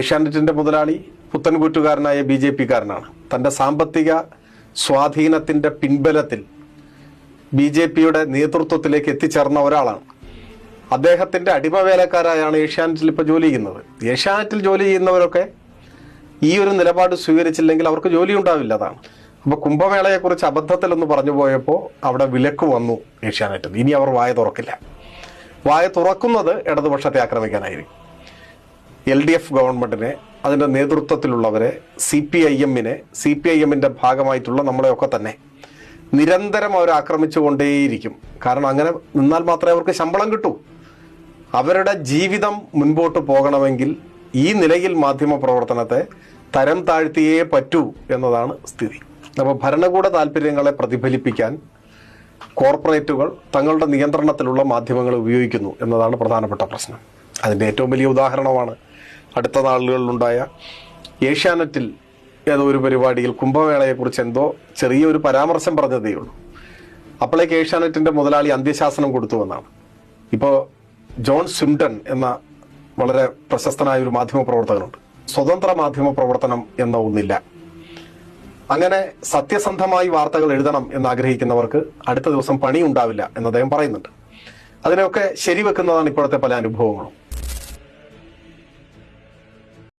ഏഷ്യാനെറ്റിന്റെ മുതലാളി പുത്തൻകൂറ്റുകാരനായ B J പിക്കാരനാണ്. തന്റെ സാമ്പത്തിക സ്വാധീനത്തിന്റെ പിൻബലത്തിൽ ബി ജെ പിയുടെ നേതൃത്വത്തിലേക്ക് എത്തിച്ചേർന്ന ഒരാളാണ്. അദ്ദേഹത്തിന്റെ അടിമവേലക്കാരായാണ് ഏഷ്യാനെറ്റിൽ ഇപ്പോൾ ജോലി ചെയ്യുന്നത്. ഏഷ്യാനെറ്റിൽ ജോലി ചെയ്യുന്നവരൊക്കെ ഈ ഒരു നിലപാട് സ്വീകരിച്ചില്ലെങ്കിൽ അവർക്ക് ജോലി ഉണ്ടാവില്ല അതാണ്. അപ്പോൾ കുംഭമേളയെക്കുറിച്ച് അബദ്ധത്തിലൊന്ന് പറഞ്ഞു പോയപ്പോൾ അവിടെ വിലക്ക് വന്നു ഏഷ്യാനെറ്റിൽ ഇനി അവർ വായ തുറക്കില്ല. വായ തുറക്കുന്നത് ഇടതുപക്ഷത്തെ ആക്രമിക്കാനായിരിക്കും. എൽ ഡി എഫ് ഗവൺമെന്റിനെ അതിന്റെ നേതൃത്വത്തിലുള്ളവരെ സി പി ഐ എമ്മിനെ സി പി ഐ എമ്മിന്റെ ഭാഗമായിട്ടുള്ള നമ്മളെയൊക്കെ തന്നെ നിരന്തരം അവർ ആക്രമിച്ചുകൊണ്ടേയിരിക്കും. കാരണം അങ്ങനെ നിന്നാൽ മാത്രമേ അവർക്ക് ശമ്പളം കിട്ടൂ. അവരുടെ ജീവിതം മുൻപോട്ട് പോകണമെങ്കിൽ ഈ നിലയിൽ മാധ്യമ പ്രവർത്തനത്തെ തരം താഴ്ത്തിയേ പറ്റൂ എന്നതാണ് സ്ഥിതി. അപ്പോൾ ഭരണകൂട താല്പര്യങ്ങളെ പ്രതിഫലിപ്പിക്കാൻ കോർപ്പറേറ്റുകൾ തങ്ങളുടെ നിയന്ത്രണത്തിലുള്ള മാധ്യമങ്ങൾ ഉപയോഗിക്കുന്നു എന്നതാണ് പ്രധാനപ്പെട്ട പ്രശ്നം. അതിന്റെ ഏറ്റവും വലിയ ഉദാഹരണമാണ് അടുത്ത നാളുകളിലുണ്ടായ ഏഷ്യാനെറ്റിൽ ഏതോ ഒരു പരിപാടിയിൽ കുംഭമേളയെക്കുറിച്ച് എന്തോ ചെറിയൊരു പരാമർശം പറഞ്ഞതേ ഉള്ളൂ. അപ്പോഴേക്ക് ഏഷ്യാനെറ്റിന്റെ മുതലാളി അന്ത്യശാസനം കൊടുത്തു എന്നാണ്. ഇപ്പോൾ ജോൺ സിംടൺ എന്ന വളരെ പ്രശസ്തനായ ഒരു മാധ്യമ പ്രവർത്തകനുണ്ട് സ്വതന്ത്ര മാധ്യമ പ്രവർത്തനം എന്ന ഒന്നില്ല അങ്ങനെ സത്യസന്ധമായി വാർത്തകൾ എഴുതണം എന്ന് ആഗ്രഹിക്കുന്നവർക്ക് അടുത്ത ദിവസം പണി ഉണ്ടാവില്ല എന്ന് അദ്ദേഹം പറയുന്നുണ്ട്. അതിനെയൊക്കെ ശരിവെക്കുന്നതാണ് ഇപ്പോഴത്തെ പല അനുഭവങ്ങളും.